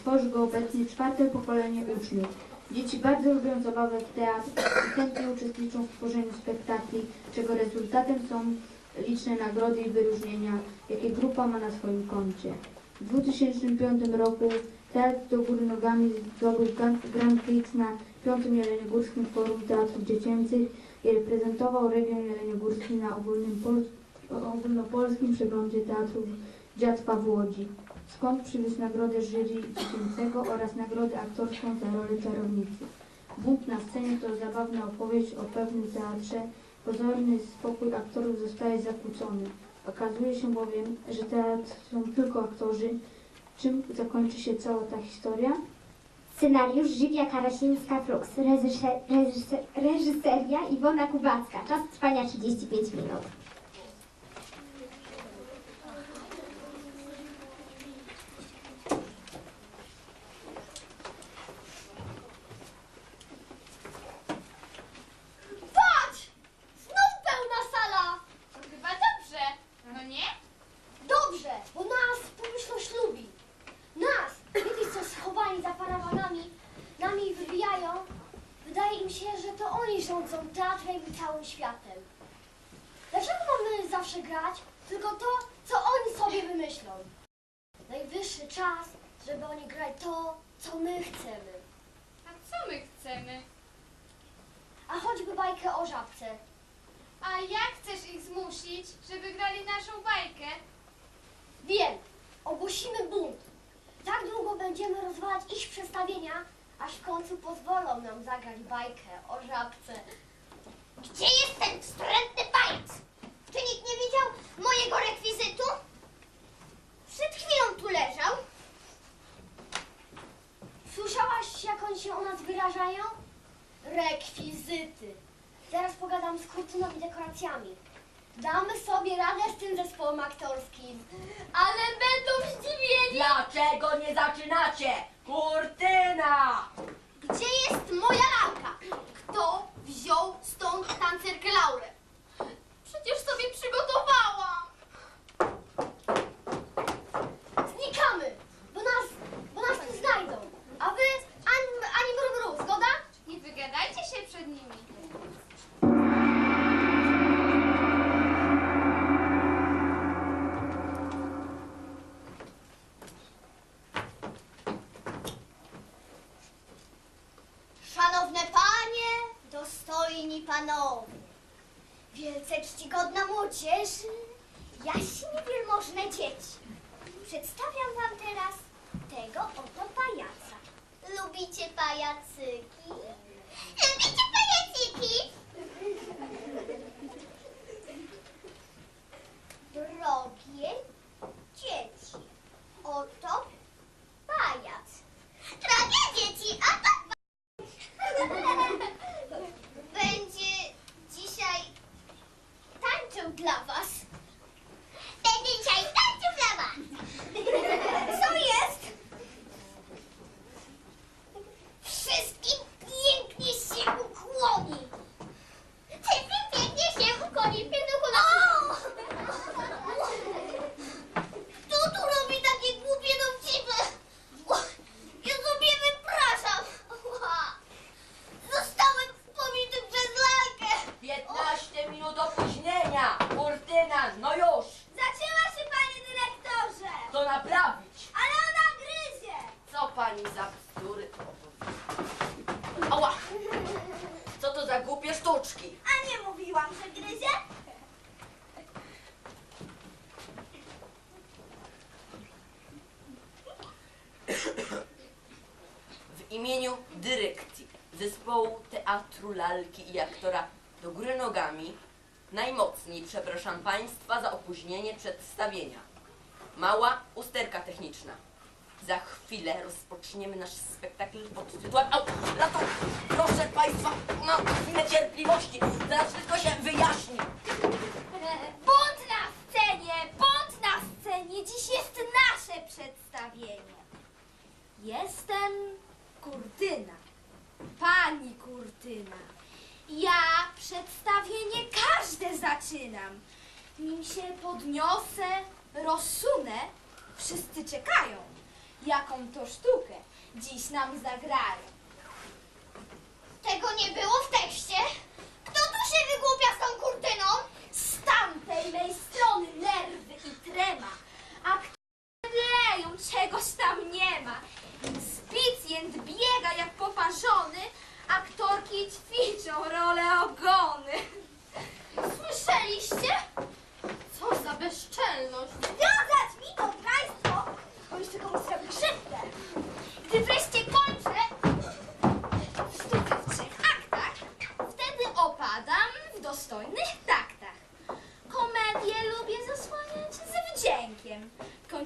tworzy go obecnie czwarte pokolenie uczniów. Dzieci bardzo lubią zabawę w teatr i chętnie uczestniczą w tworzeniu spektakli, czego rezultatem są liczne nagrody i wyróżnienia, jakie grupa ma na swoim koncie. W 2005 roku Teatr do góry nogami zdobył Grand Prix na piątym Jeleniogórskim Forum Teatrów Dziecięcych i reprezentował region jeleniogórski na ogólnym pol ogólnopolskim przeglądzie teatrów dziadztwa w Łodzi, skąd przywiózł nagrodę jury dziecięcego oraz nagrodę aktorską za rolę czarownicy. Bunt na scenie to zabawna opowieść o pewnym teatrze. Pozorny spokój aktorów zostaje zakłócony. Okazuje się bowiem, że teatr są tylko aktorzy. Czym zakończy się cała ta historia? Scenariusz Żywia Karasińska-Flux. Reżyser, reżyser, reżyseria Iwona Kubacka. Czas trwania 35 minut. Im się, że to oni rządzą teatrem i całym światem. Dlaczego mamy zawsze grać tylko to, co oni sobie wymyślą? Najwyższy czas, żeby oni grali to, co my chcemy. A co my chcemy? A choćby bajkę o żabce. A jak chcesz ich zmusić, żeby grali naszą bajkę? Wiem, ogłosimy bunt. Tak długo będziemy rozwalać ich przedstawienia, aż w końcu pozwolą nam zagrać bajkę o żabce. Gdzie jest ten wstrętny pajac? Czy nikt nie widział mojego rekwizytu? Przed chwilą tu leżał. Słyszałaś, jak oni się o nas wyrażają? Rekwizyty. Zaraz pogadam z kurtyną i dekoracjami. Damy sobie radę z tym zespołem aktorskim. Ale będą zdziwieni! Dlaczego nie zaczynacie? Kurtyna! Gdzie jest moja lalka? Kto wziął stąd tancerkę Laurę? przedstawienia. Mała usterka techniczna. Za chwilę rozpoczniemy nasz spektakl pod tytułem... Au, lato! Proszę Państwa, mam chwilę cierpliwości. Zaraz wszystko się wyjaśni. Bunt na scenie! Bunt na scenie! Dziś jest nasze przedstawienie. Jestem Kurtyna. Pani Kurtyna. Ja przedstawienie każde zaczynam. Nim się podniosę, rozsunę, wszyscy czekają, jaką to sztukę dziś nam zagrają. Tego nie było w tekście.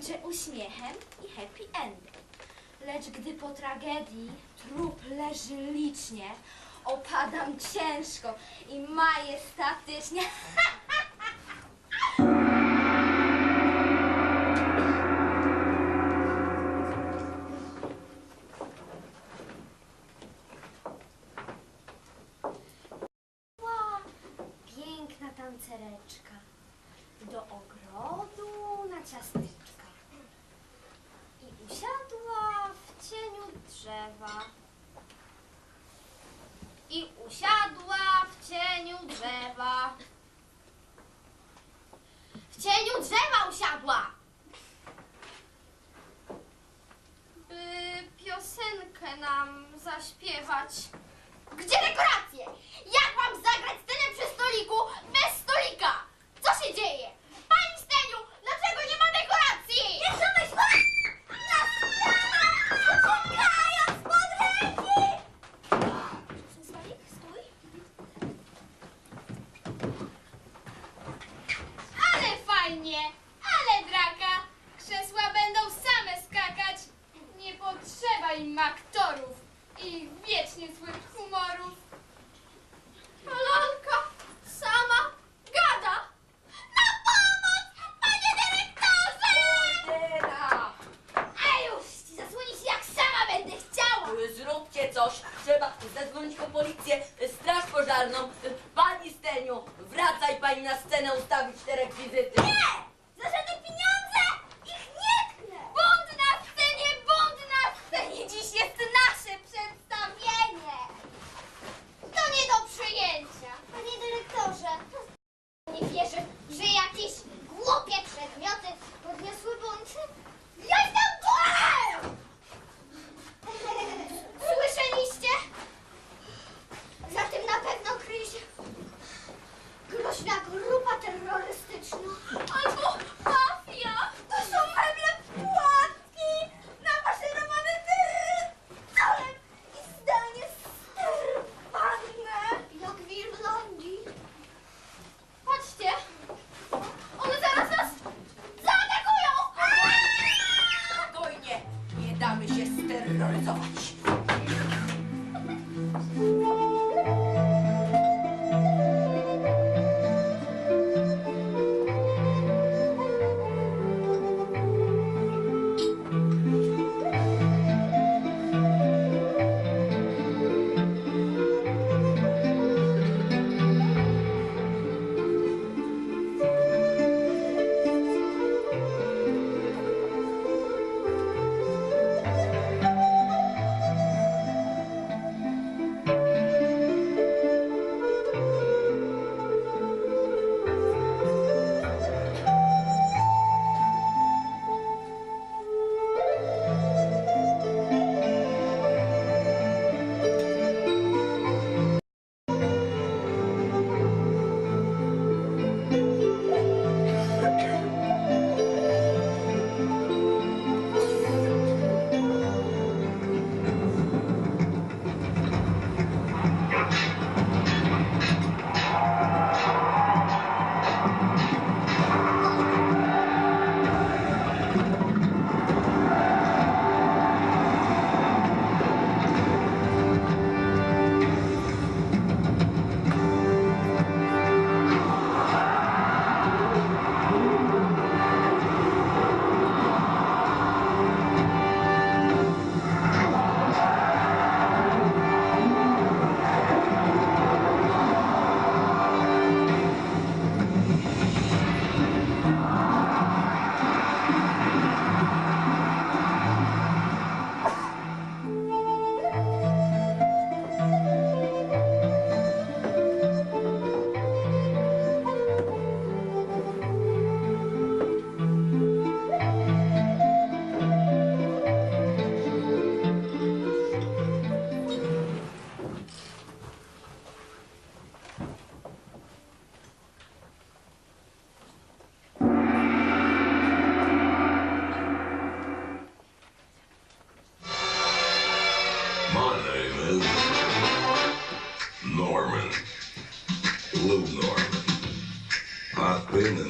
kończy uśmiechem i happy endem. Lecz gdy po tragedii trup leży licznie, opadam ciężko i majestatycznie. i usiadła w cieniu drzewa. W cieniu drzewa usiadła! By piosenkę nam zaśpiewać. Gdzie dekoracje? Jak mam zagrać scenę przy stoliku bez stolika?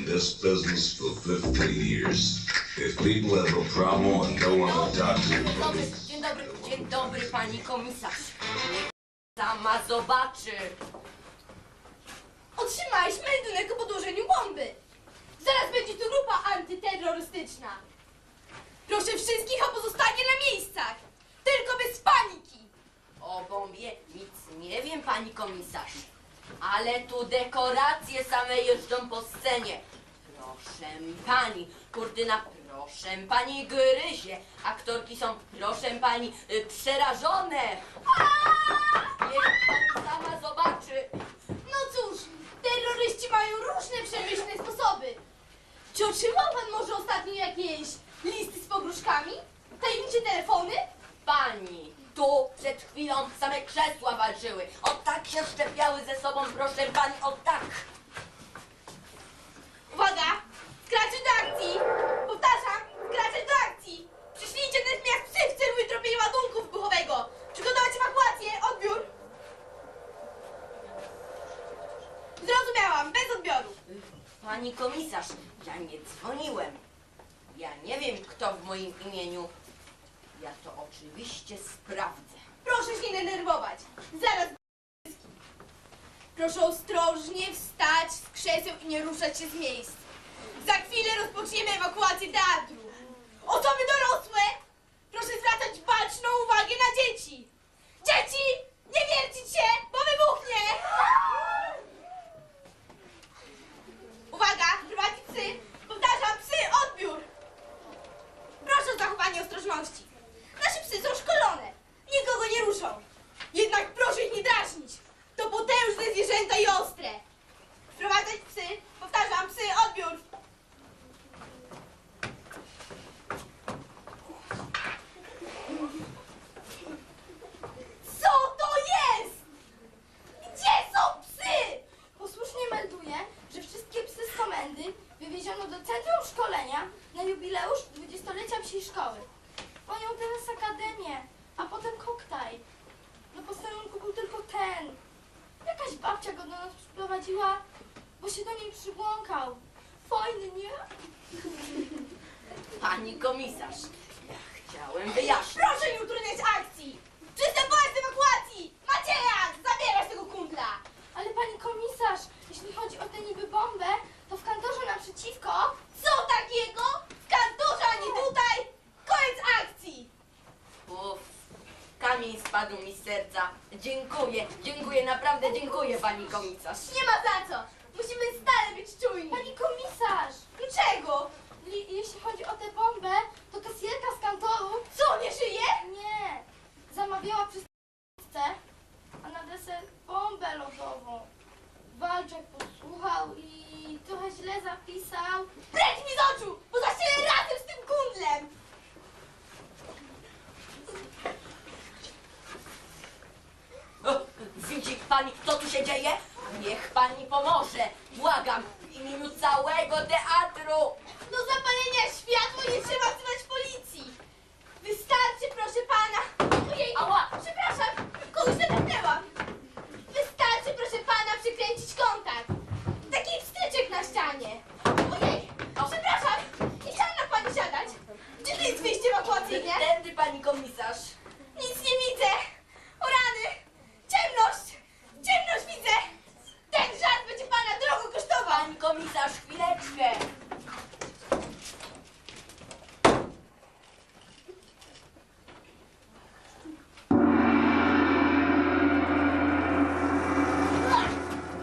This business for 15 years. If people have a problem and don't want to talk to Dzień dobry, dzień dobry, dzień dobry pani komisarz. Niech sama zobaczy. Otrzymałeś meldunek o podłożeniu bomby. Zaraz będzie tu grupa antyterrorystyczna. Proszę wszystkich o pozostanie na miejscach. Tylko bez paniki. O bombie nic nie wiem, pani komisarz. Ale tu dekoracje same jeżdżą po scenie. Proszę pani, kurtyna, proszę pani gryzie. Aktorki są, proszę pani, y, przerażone. Niech pani sama zobaczy. No cóż, terroryści mają różne przemyślne sposoby. Czy otrzymał pan może ostatnio jakieś listy z pogróżkami? Tajemnicze telefony? Pani, tu przed chwilą same krzesła walczyły. O tak się szczepiały ze sobą, proszę pani, o tak. Uwaga! Skracze do akcji! Powtarzam, skracze do akcji! Przyślijcie natychmiast psy w celu wytropienia ładunku wybuchowego! Przygotować ewakuację! Odbiór! Zrozumiałam, bez odbioru. Pani komisarz, ja nie dzwoniłem. Ja nie wiem, kto w moim imieniu. Ja to oczywiście sprawdzę. Proszę się nie denerwować. Zaraz. Proszę ostrożnie wstać z krzeseł i nie ruszać się z miejsc. Za chwilę rozpoczniemy ewakuację teatru. Osoby dorosłe, proszę zwracać baczną uwagę na dzieci. Dzieci, nie wiercić się, bo wybuchnie. Uwaga, prywatni psy. Powtarzam, psy, odbiór. Proszę o zachowanie ostrożności. Nasze psy są szkolone. Nikogo nie ruszą. Jednak proszę ich nie drażnić. To potężne zwierzęta i ostre. Wprowadzać psy. Powtarzam, psy, odbiór. Co to jest? Gdzie są psy? Posłusznie melduję, że wszystkie psy z komendy wywieziono do Centrum Szkolenia na jubileusz 20-lecia psiej szkoły. Panią teraz akademię, a potem koktajl. Na posterunku był tylko ten. Jakaś babcia go do nas przyprowadziła, bo się do niej przybłąkał. Fajny, nie? Pani komisarz, ja chciałem wyjaśnić. Proszę nie utrudniać akcji. Przystępować do ewakuacji. Macieja, zabierać tego kumpla. Ale pani komisarz, jeśli chodzi o tę niby bombę, to w kantorze naprzeciwko Co takiego? W kantorze, a nie tutaj. Koniec akcji. Uff, kamień spadł mi z serca. Dziękuję, dziękuję, naprawdę dziękuję, pani komisarz. Nie ma za co. Musimy stale być czujni. Pani komisarz! Dlaczego? Je- jeśli chodzi o tę bombę, to kasjerka z kantoru Co, nie żyje? nie zamawiała przy stówce, deser bombę lodową. Walczak posłuchał i trochę źle zapisał. Precz mi z oczu, bo zaścielę razem z tym kundlem. O, widzi pani, co tu się dzieje? Niech pani pomoże. Błagam, w imieniu całego teatru. Do zapalenia światła nie trzeba wzywać policji. Wystarczy, proszę pana. Ojej, ała, przepraszam, kogoś nadepnęłam. Wystarczy, proszę pana, przykręcić kontakt. Taki pstryczek na ścianie. Ojej, przepraszam, nie chciałam na pani siadać. Gdzie tu jest wyjście ewakuacyjne? Tędy, pani komisarz. Nic nie widzę. O rany, ciemność, ciemność widzę. Ten żart będzie pana drogo kosztował. Pani komisarz, chwileczkę.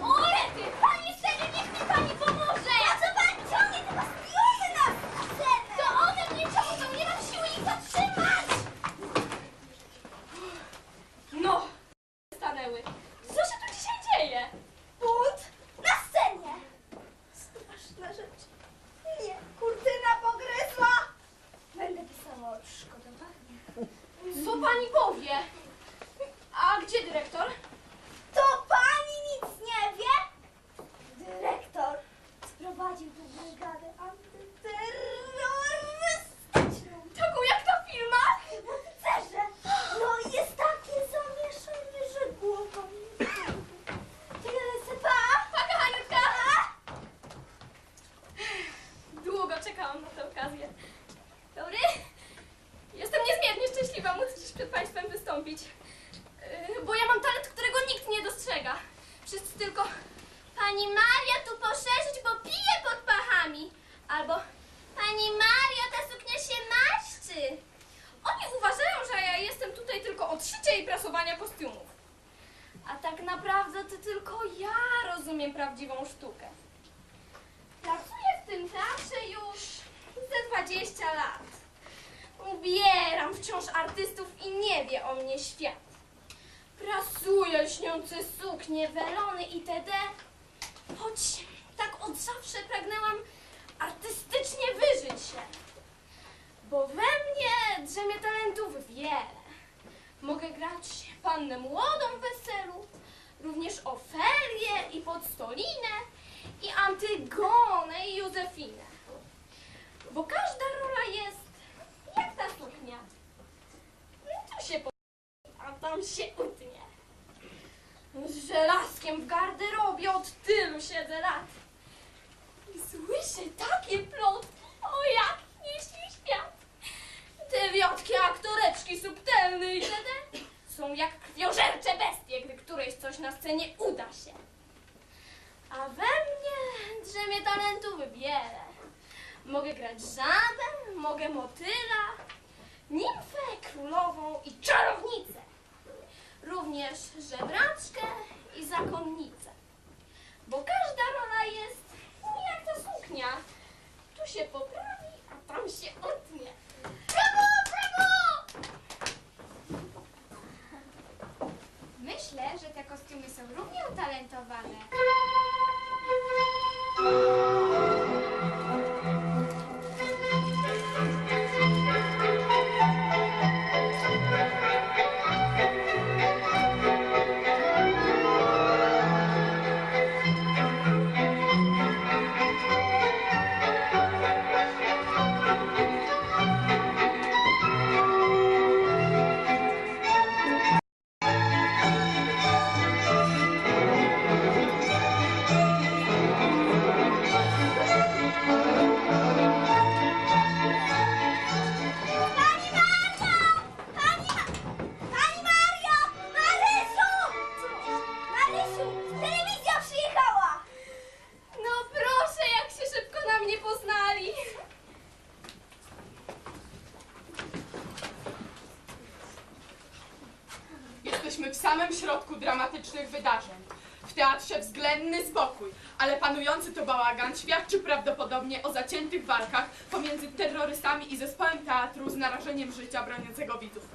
O, lepiej! Pani serio, niech mi pani pomoże! A co pani ciągnie? Tylko spiony nas na scenę! To one mnie ciągną, nie mam siły ich zatrzymać! No, stanęły. Co się tu dzisiaj dzieje? Bunt na scenie! Straszna rzecz. Nie, kurtyna pogryzła! Będę pisała odszkodowanie. Co pani powie? A gdzie dyrektor? To pani nic nie wie? Dyrektor sprowadził tu brygadę antyterrorystyczną. Taką jak na filmach? Na wycerze. No i jest takie zamieszanie, że głowa mi Tyle pa! Paka Haniutka! przed Yy, Bo ja mam talent, którego nikt nie dostrzega. Wszyscy tylko Pani Maria tu poszerzyć, bo pije pod pachami. Albo Pani Maria, ta suknia się maszczy. Oni uważają, że ja jestem tutaj tylko od szycia i prasowania kostiumów. A tak naprawdę to tylko ja rozumiem prawdziwą sztukę. Pracuję w tym teatrze już ze 20 lat. Ubieram wciąż artystów wie o mnie świat. Prasuję lśniące suknie, welony itd. Choć tak od zawsze pragnęłam artystycznie wyżyć się. Bo we mnie drzemie talentów wiele. Mogę grać pannę młodą w weselu, również Ofelię i Podstolinę, i Antygonę i Józefinę. Bo każda rola jest jak ta suknia. Się po... a tam się utnie. Z żelazkiem w garderobie od tylu siedzę lat. I słyszę takie plotki, o jak nieśli świat. Te wiotkie aktoreczki subtelne itd. są jak krwiożercze bestie, gdy którejś coś na scenie uda się. A we mnie drzemie talentów wiele. Mogę grać żabę, mogę motyla, nimfę, królową i czarownicę. Również żebraczkę i zakonnicę. Bo każda rola jest jak ta suknia. Tu się poprawi, a tam się utnie. Brawo, brawo! Myślę, że te kostiumy są równie utalentowane. Świadczy prawdopodobnie o zaciętych walkach pomiędzy terrorystami i zespołem teatru z narażeniem życia broniącego widzów,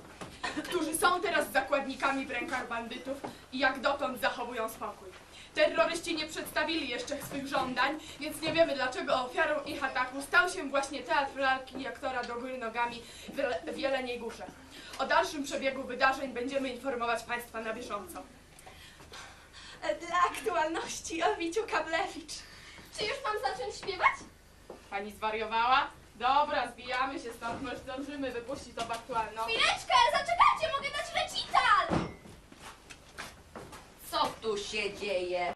którzy są teraz zakładnikami w rękach bandytów i jak dotąd zachowują spokój. Terroryści nie przedstawili jeszcze swych żądań, więc nie wiemy dlaczego ofiarą ich ataku stał się właśnie teatr lalki i aktora do góry nogami w Jeleniej Górze. O dalszym przebiegu wydarzeń będziemy informować Państwa na bieżąco. Dla aktualności o Wiciu Kablewicz. Czy już mam zacząć śpiewać? Pani zwariowała? Dobra, zbijamy się stąd, może zdążymy wypuścić to w aktualną. Chwileczkę, zaczekajcie, mogę dać recital! Co tu się dzieje?